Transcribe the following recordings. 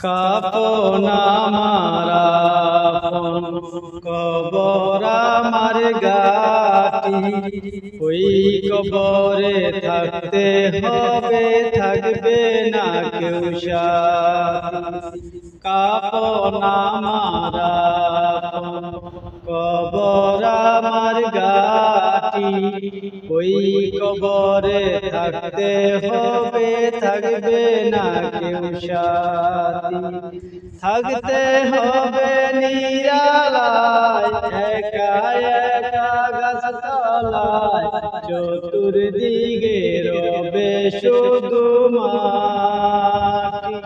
কাপনা মারা কবর আমার গাটি ওই কবরে থাকতে হবে, থাকবে না কেউ সাথী। কাপনা মারা কবর আমার গাটি ওই কবরে থাকতে হবে থাকবে না কেউ সাথী। থাকতে হবে চতুর্দিকে রবে শুধু মাটি।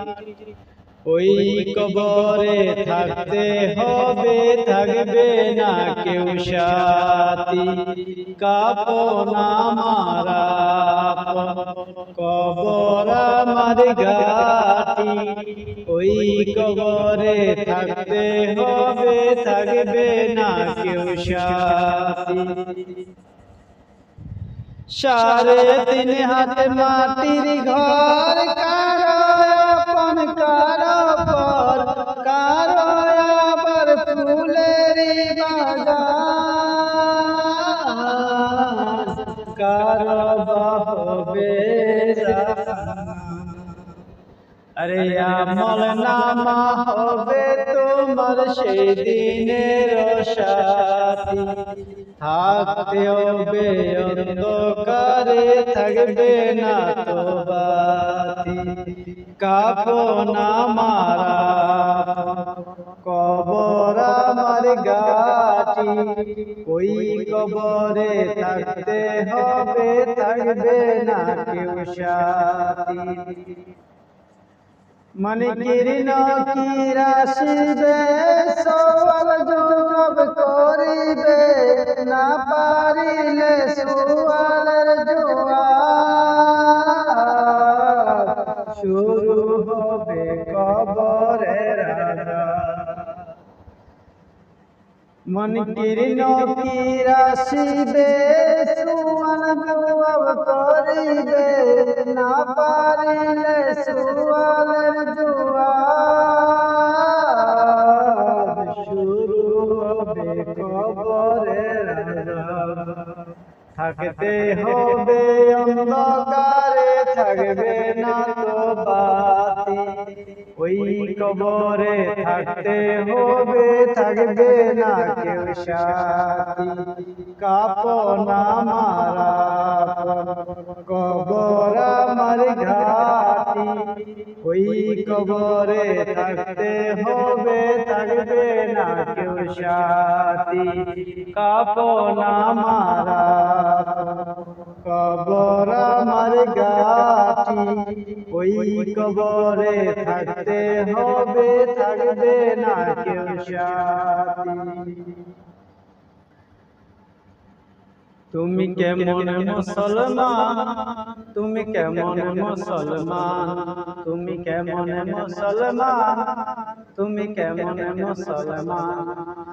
ওই কবরে থাকতে হবে, থাকবে না কেউ সাথী। কাপনা মারা কবর আমার গাটি ওই কবরে থাকতে হবে, থাকবে না কেউ সাথী। সাড়ে তিন হাত মাটির ঘর কারও আপন কারও পর কারও আবার ফুলের বাগান কারও বহবে আরে আমল নামা হবে তোমার সেই দিনের সাথী থাকতে হবে অন্ধকারে থাকবে না তো বাতি কাপনা মারা কবর আমার গাটি ওই কবরে থাকতে হবে থাকবে না কেউ সাথী মনিকির নকিরাশিবে সওয়াল জবাব করিবে? না পারিলে সুয়ালের জবাব শুরু হবে কবরের মনকির নকিরাশিবে সুয়াল জবাব করিবে? না পারিলে সুয়ালের থাকতে হবে অন্ধকারে থাকবে না তো বাতি। ওই কবরে থাকতে হবে থাকবে না কেউ সাথী। কাপনা মারা কবর আমার ঘাটি। ওই কবরে থাকতে হবে থাকবে না কেউ সাথী। কাপনা মারা কবরে থাকতে হবে, থাকবে না কেউ তুমি কেমন মুসলমান, তুমি কেমন মুসলমান, তুমি কেমন মুসলমান, তুমি কেমন মুসলমান।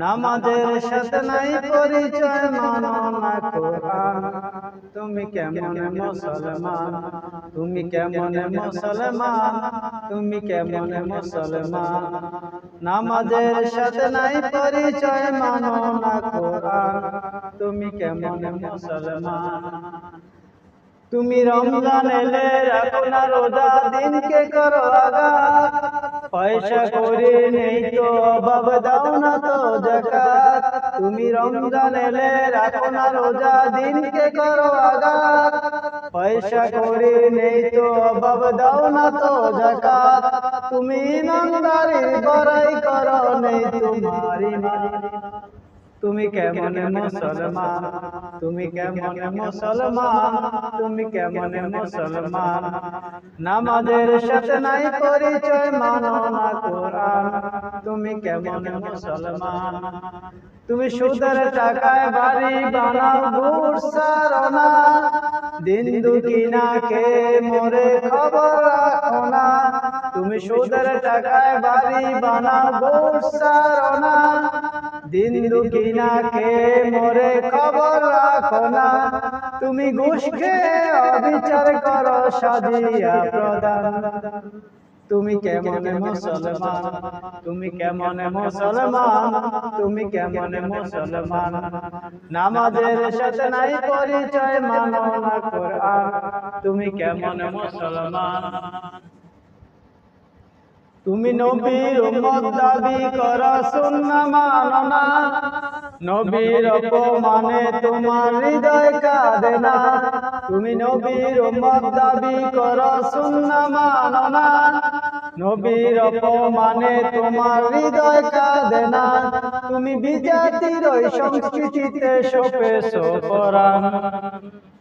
নামাজের সাথে নাই পরিচয় মানো না কোরআন। তুমি কেমন মুসলমান? তুমি কেমন মুসলমান? তুমি কেমন মুসলমান? নামাজের সাথে নাই পরিচয় মানো না কোরআন। তুমি কেমন মুসলমান? তুমি রমজান এলে রাখো না রোজা দিনকে করো আগা পয়সা করে নেই তো অভাব দাও না তো জাকাত। তুমি রমজান এলে রাখো না রোজা, দিনকে করো আগাত পয়সা করে নেই তো অভাব দাও না তো জাকাত। তুমি ইমানদারি বড়াই করো নেই তোমারি তুমি কেমন মুসলমান? তুমি কেমন মুসলমান? তুমি কেমন মুসলমান? নামাজের সাথে নাই পরিচয় মানো না কোরআন। তুমি কেমন মুসলমান? তুমি সুদের টাকায় বাড়ি বানাও গুরসারনা দিন দুকিনা কে মোরে খবর রাখো না। তুমি সুদের টাকায় বাড়ি বানাও গুরসারনা দিন দুকিনা কে মোরে খবর রাখো না। তুমি ঘুষ খেয়ে অবিচার করো, সাজিয়া প্রদান। তুমি কেমন মুসলমান? তুমি কেমন মুসলমান? তুমি কেমন মুসলমান? নামাজের সাথে নাই পরিচয় মানো না কোরআন। তুমি কেমন মুসলমান? তুমি নবীর উম্মত দাবি কর সুন্নাহ মানো না। নবীর অপমানে তোমার হৃদয় কাঁদে না। তুমি নবীর উম্মত দাবি কর সুন্নাহ মানো না। নবীর অপমানে তোমার হৃদয় কাঁদে না। তুমি বিজাতির ওই সংস্কৃতিতে সোপে সোপরান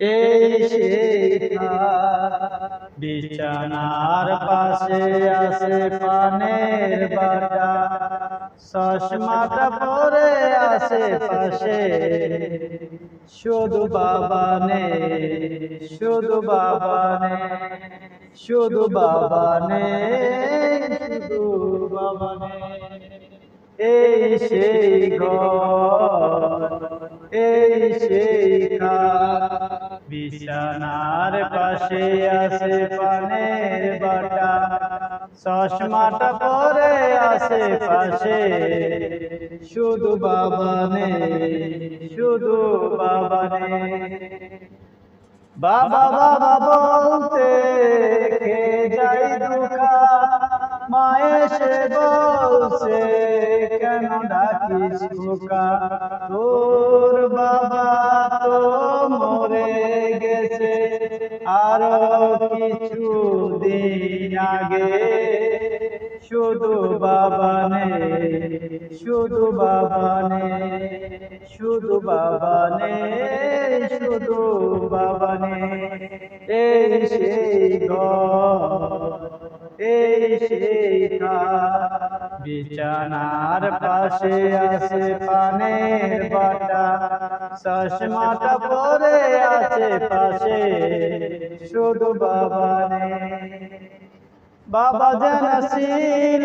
এই ঘর, বিছানার পাশে আছে পানের বাটা। চশমাটা পরে আছে পাশে। শুধু বাবা নে শুধু বাবা নে শুধু বাবা নে শুধু বাবা নে এই সেই ঘর এই সেই খাট। বিছানার পাশে আছে পানের বাটা। চশমাটা পরে আছে পাশে। শুধু বাবা নে শুধু বাবা নে বাবা বাবা বলতে, কে যাই দুঃখা মায়ে সে বলছে কেন ডাকিস তোর বাবা তো মরে গেছে, আরও কিছু দিন আগে। শুধু বাবা নে, শুধু বাবা নে, শুধু বাবা নে, শুধু বাবা নে। এই সেই এই বিছানার পাশে আছে পানের বাটা। চশমাটা পরে আছে পাশে শুধু বাবা নে বাবা যেন ছিল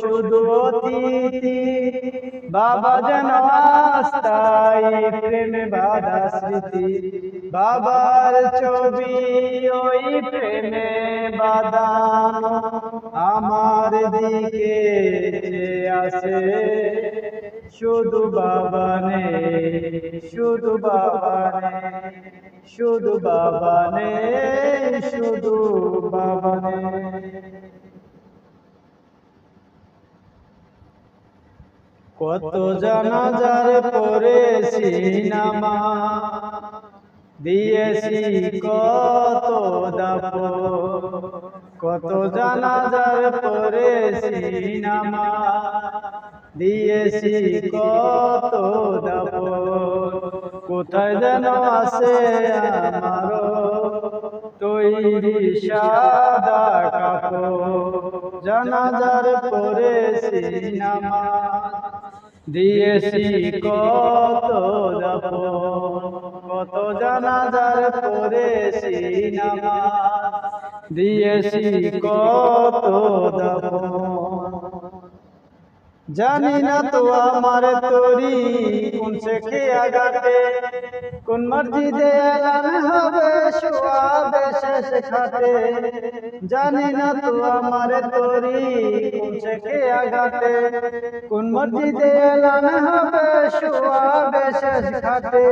শুধু অতিথি। বাবা আস্তাই প্রেমে বাধা স্মৃতি। বাবার ছবি ওই প্রেমে বাদানো আমার দিকে আসে, শুধু বাবা নে শুধু বাবা নে শুধু বাবা নে শুধু বাবা নে কত জানাজার পড়েছি নামা, দিয়েছি কত দাপ কত জানাজার পড়েছি নামা, দিয়েছি কত দাপ কোথায় যেন আছে আমারও তৈরি সাদা কাপড়। জানাজার নামা দিয়েছি কত দাপ কত জানাজার নামা দিয়েছি কত দাপ জানি না তো আমার তরি কোন শেখে আগাতে কোন মসজিদে এলান হবে শোয়াবে শেষ খাটে জানি না তো আমার তরি কোন শেখে আগাতে কোন মসজিদে এলান হবে শোয়াবে শেষ খাটে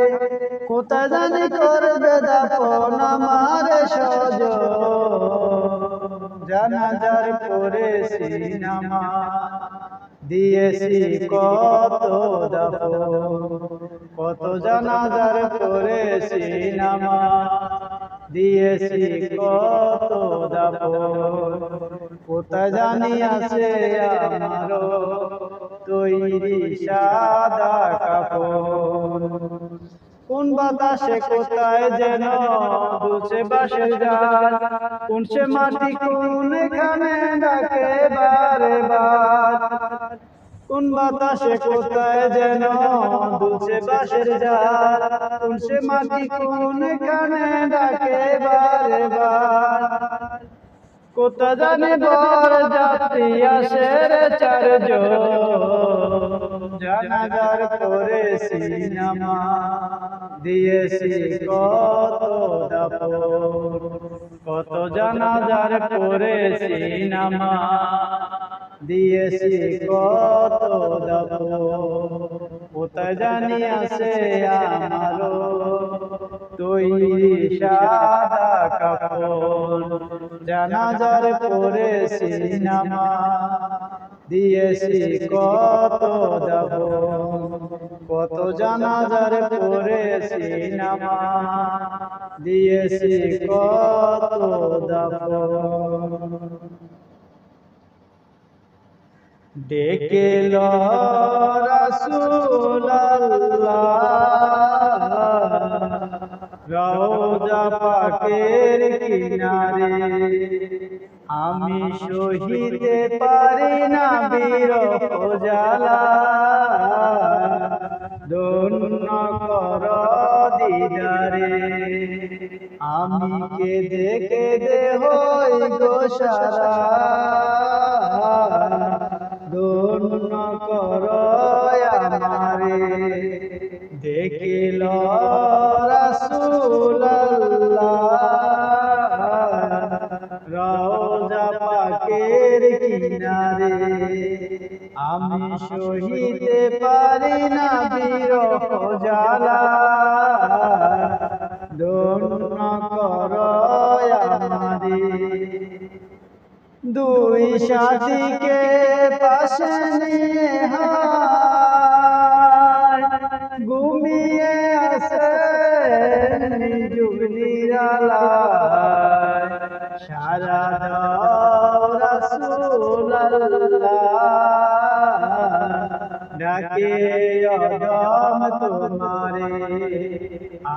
কোথায় জানি করবে দাপন আমার সজ জানাজার পড়েছি নামা দিয়েছি কত দাপ কত জানাজার করেছি নামা দিয়েছি কত দাপ কোথায় জানি আছে আমারও তৈরি সাদা কাপড়। কোন বাতাসে কোথায় যেন দুলছে বাঁশের ডাল কোন সে মাটি কোন এখানে ডাকে বারে বার কোন বাতাসে কোথায় যেন দুলছে বাঁশের ডাল কোন সে মাটি কোন এখানে ডাকে বারে বার কোথা জানে বর যাত্রী আসে রে চারজন। জানাজার করেছি নামা দিয়েছি কত দাপন কত জানাজার করেছি নামা দিয়েছি কত দাপন কোথায় জানি আছে আমারও তৈরি সাদা কাপড়। জানাজার পরে সিনেমা দিয়েছি কত দাব। কত জানাজার পরে সিনেমা দিয়েছি কত দাব। ডেকে রওজা পাকের কিনারে। আমি সহিতে পারি না বীর জালা দন্য কর দিদারে। আমি কে দেখে দে হই গো দন্য কর আমারে। দেখিল রওজা পাকের কিনারে। আমি সহিতে পারি না বীর জালা দন্য কর দুই সাথীকে পাশে ঘুমিয়ে আসে জুগনিরালায় সারা দাও রাসূলুল্লাহ। ডাকে অদম তোমারে।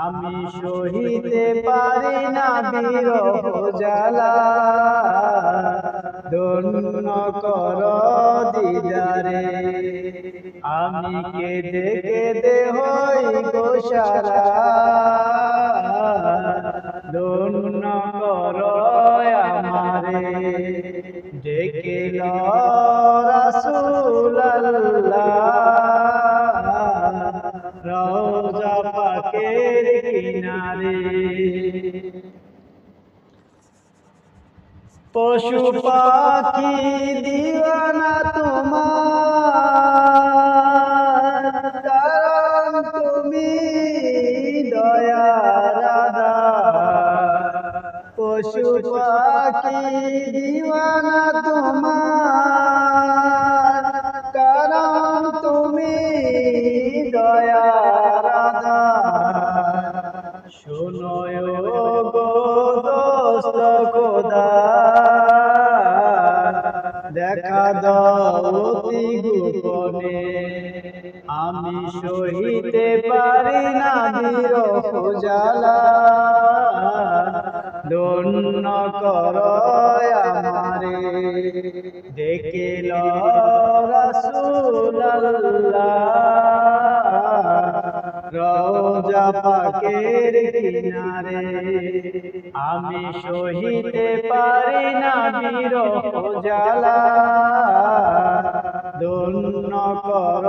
আমি সহিতে পারি না বীর জালা দন্য কর দিদারে। আমি কেঁদে কেঁদে হই গো সারা দন্য কর আমারে ডেকে রওজা পাকের পশু পাখি দিওয়ানা তোমার। তুমি দয়া রাধা। পশু পাখি দিওয়ানা তোমার। কারণ তুমি দয়া শোনো গো দোস্ত খোদা। দেখা দৌতি গোপনে। আমি সহিতে পারি না বীর জালা। দন্য কর আমারে। দেখিল রওজা পাকের কিনারে। আমি সহিতে পারি না বীর জালা দন্য কর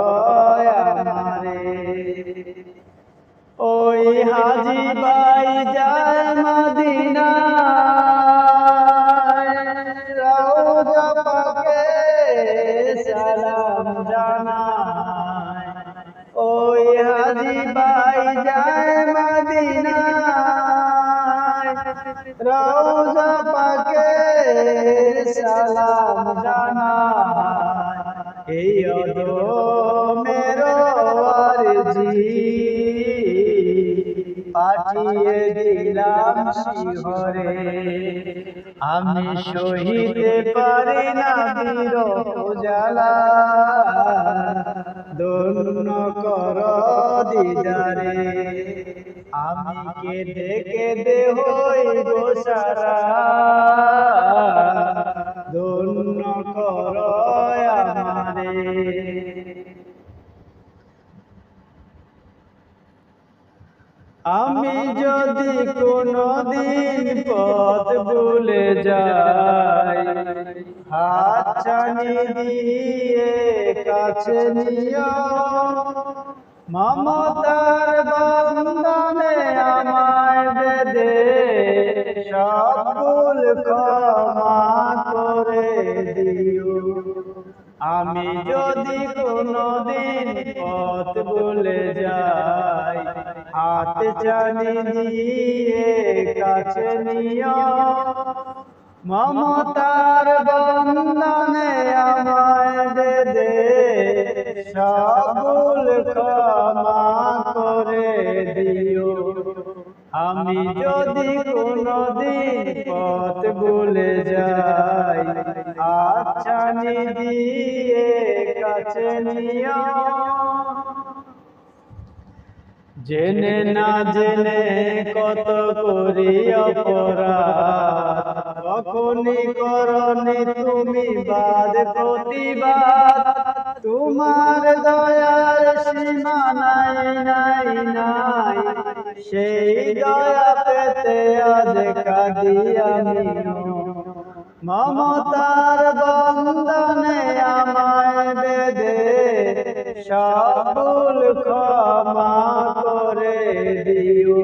আমারে। ওই হাজি বাই যায় মদিনা সালাম জানায়। ওই হাজি বাই যায় মদিনা রওজা পাকে সালাম জানায়। এই অদো মেরো আরজি পাঠিয়ে দিলাম শিহরে আমি সহিতে পারি না বীর জালা দন্য কর দিদারে আমি কেঁদে কেঁদে হইব সারা ধন্য কর আমারে আমি যদি কোনো দিন পথ ভুলে যাই হাত ছানি দিয়ে কাছে নিও। মমতার বন্ধনে আমায় বেদে সব ভুল ক্ষমা করে। আমি যদি কোনদিন পথ ভুলে যাই, হাত জানি দিয়ে কাছে নিও। মমতার বন্ধনে আমায় দে দে, সবুল ক্ষমা করে দিও। আমি যদি কোনদিন পথ ভুলে যাই আচ্ছা দিয়ে কাছে জেনে না জেনে কত করি অপরাধ। কখনই করনি তুমি বাদ প্রতিবাদ। তোমার দয়ার সীমা নাই নাই নাই। সেই দয়া পেতে আজ কাঁদি মমতার বন্ধনে আমায় বেদে সবুল ক্ষমা করে দিও।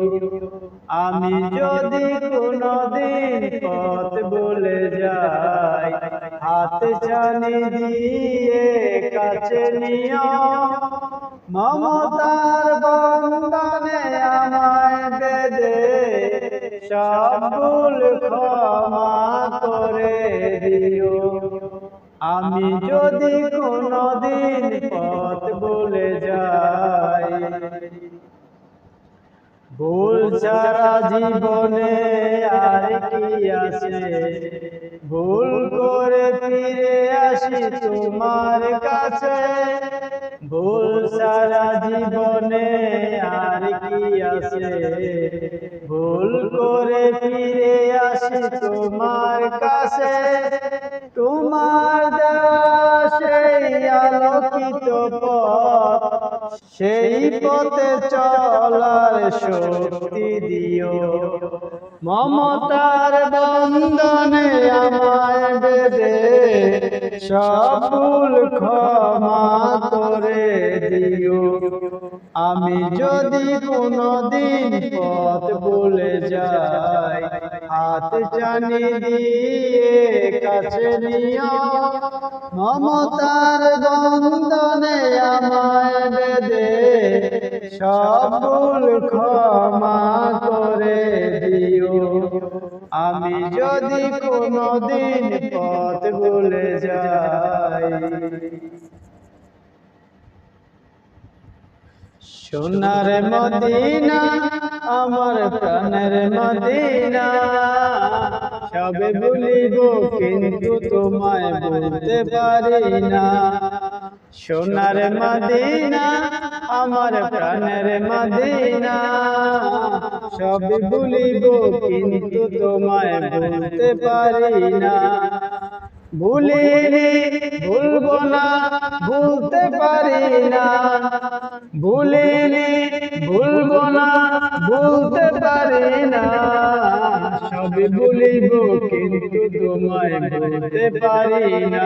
আমি যদি কোনদিন পথ বলে যাই, হাত জানি দিয়ে কাছে নিও। মমতার বন্ধনে আমায় সবুল ক্ষমা করে দিও। আমি যদি কোনদিন পথ বলে যাই, ভুল সারা জীবনে আর কি আছে? ভুল করে ফিরে আসি তোমার কাছে। ভুল সারা জীবনে আর কি আছে? ভুল করে ফিরে আসি তোমার কাছে। তোমার আলোকিত পথ, সেই পথে চলার শক্তি দিও। মমতার বন্ধনে আমায় বেদে সবুল ক্ষমা করে দিও। আমি যদি কোনদিন পথ বলে যাই, হাত জানি দিয়ে কাছে মমতার বন্ধনে আমায় বেদে সবুল ক্ষমা আমি যদি কোনদিন পথ ভুলে যাই। সোনার মদিনা, আমার প্রাণের মদিনা। সবে বলিব কিন্তু তোমায় বলতে পারি না। সোনার মদিনা আমার প্রাণের মদিনা। সব বলিব কিন্তু তোমায় বলতে পারি না ভুলিনি, ভুলবো না, ভুলতে পারি না ভুলিনি, ভুলবো না, ভুলতে পারি না সবই ভুলিব কিন্তু তোমায় বলতে পারি না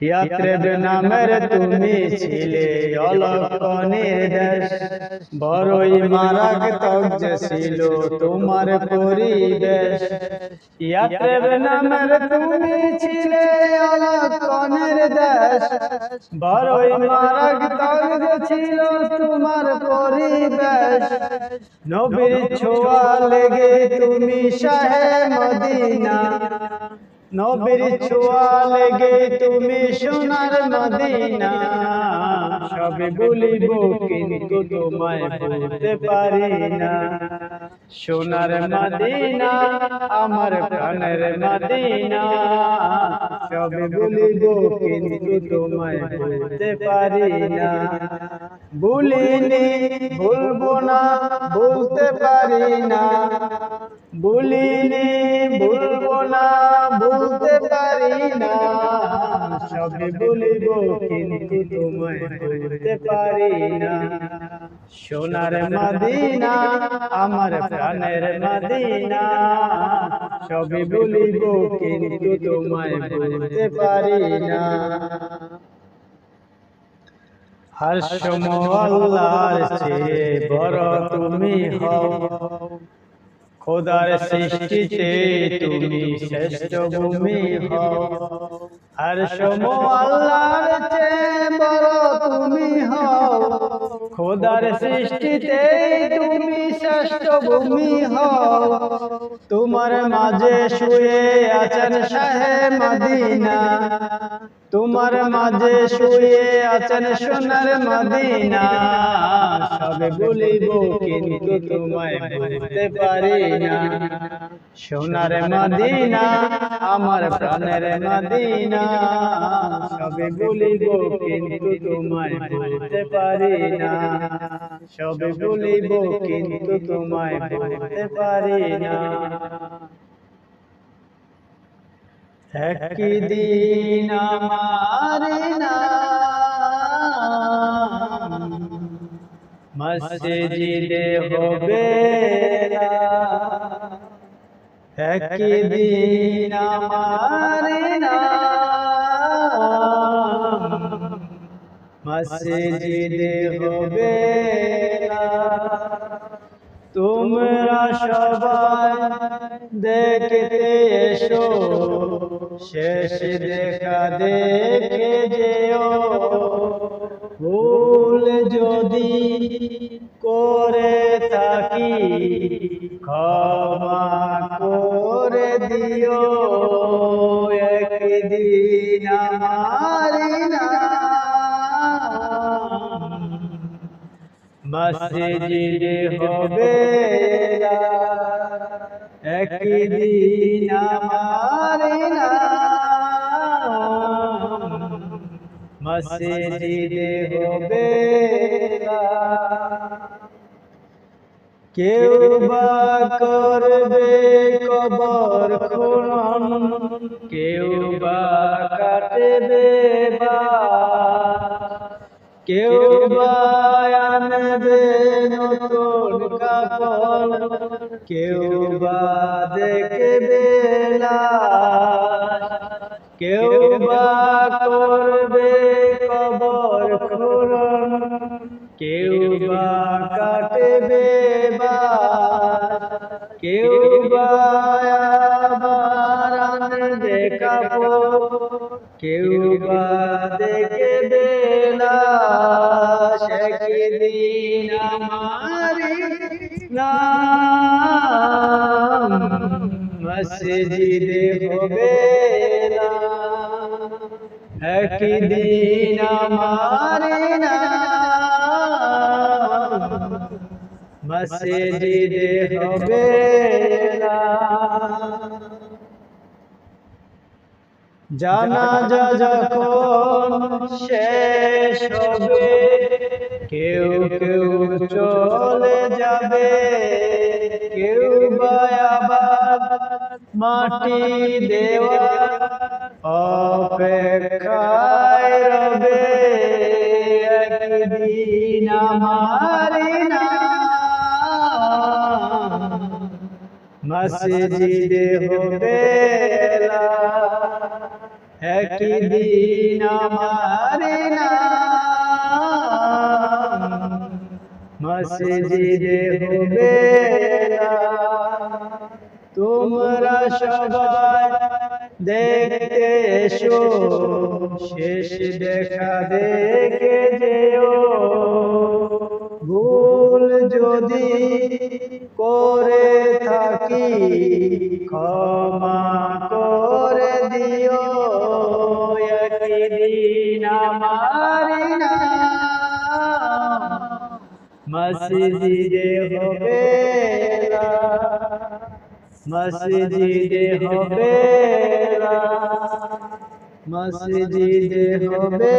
ইয়াত্রেব নামের তুমি ছিলে অলক নির্দেশ বড়ই মারাক তজ্জ ছিল তোমার পরিবেশ ইয়াত্রেব নামের তুমি ছিলে অলক নির্দেশ বড়ই মারাক তজ্জ ছিল তোমার পরিবেশ নবীর ছোঁয়া লেগে তুমি শাহে মদিনা নবীর ছোঁয়া লেগে তুমি সোনার মদিনা। সবে বলিব কিন্তু তোমায় বলতে পারি না। সোনার মদিনা আমার প্রাণের মদিনা। সবে বলিব কিন্তু তোমায় বলতে পারি না। ভুলিনি ভুলবো না বলতে পারি না। ভুলিনি ভুলবো না বলতে পারি না। সবে বলিব কিন্তু তোমায় বলতে পারি না সোনার মদিনা, আমার প্রাণের মদিনা সবে বলিব কিন্তু তোমায় বলতে পারি না। হর সময় আল্লাহর চেয়ে বড় তুমি হও। খোদার সৃষ্টিতে তুমি শ্রেষ্ঠ ভূমি হর সম আল্লাহর বড় তুমি হও। খোদার সৃষ্টিতে তুমি শ্রেষ্ঠ ভূমি হও। তোমার মাঝে শুয়ে আছেন শাহে মদিনা। তোমার মাঝে শুয়ে আছেন সোনার মদিনা। সবে বলিব কিন্তু তোমায় বলতে পারি না। সোনার মদিনা আমার প্রাণের মদিনা। সবে বলিব কিন্তু তোমায় বলতে পারি না। সবে বলিব কিন্তু তোমায় বলতে পারি না। একদিন আমার মসজিদে হবে একদিন আমার মসজিদে হবে তোমরা সবাই দেখতে এসো, শেষ দেখা দেখে যেও। ভুল যদি করে থাকি, ক্ষমা করে দিও। একদিন আমার মসজিদে হবে একদিন আমার মসজিদে হবে কেউ বা করবে কবর খুনন কেউ বা কাটবে বা কেউ বা কাপড় কেউ বা দেখবে কেউ বা করবে কবর খুরন কেউ বা কাটবে বা কেউ বা কেউ মসজিদে হবে জানা যা যখন শেষ হবে, কেউ কেউ চলে যাবে, কেউ বা আবার মাটি দেওয়া অপেক্ষায় রবে। একদিন আমার মসজিদে হবে একদিন আমার মসজিদে হবে তোমরা সবাই দেখতে এসো শেষ দেখা দেখে যেও। ভুল যদি করে থাকি, ক্ষমা করে দিও। একদিন আমার নাম মসজিদে হবে মসজিদে হবে মসজিদে হবে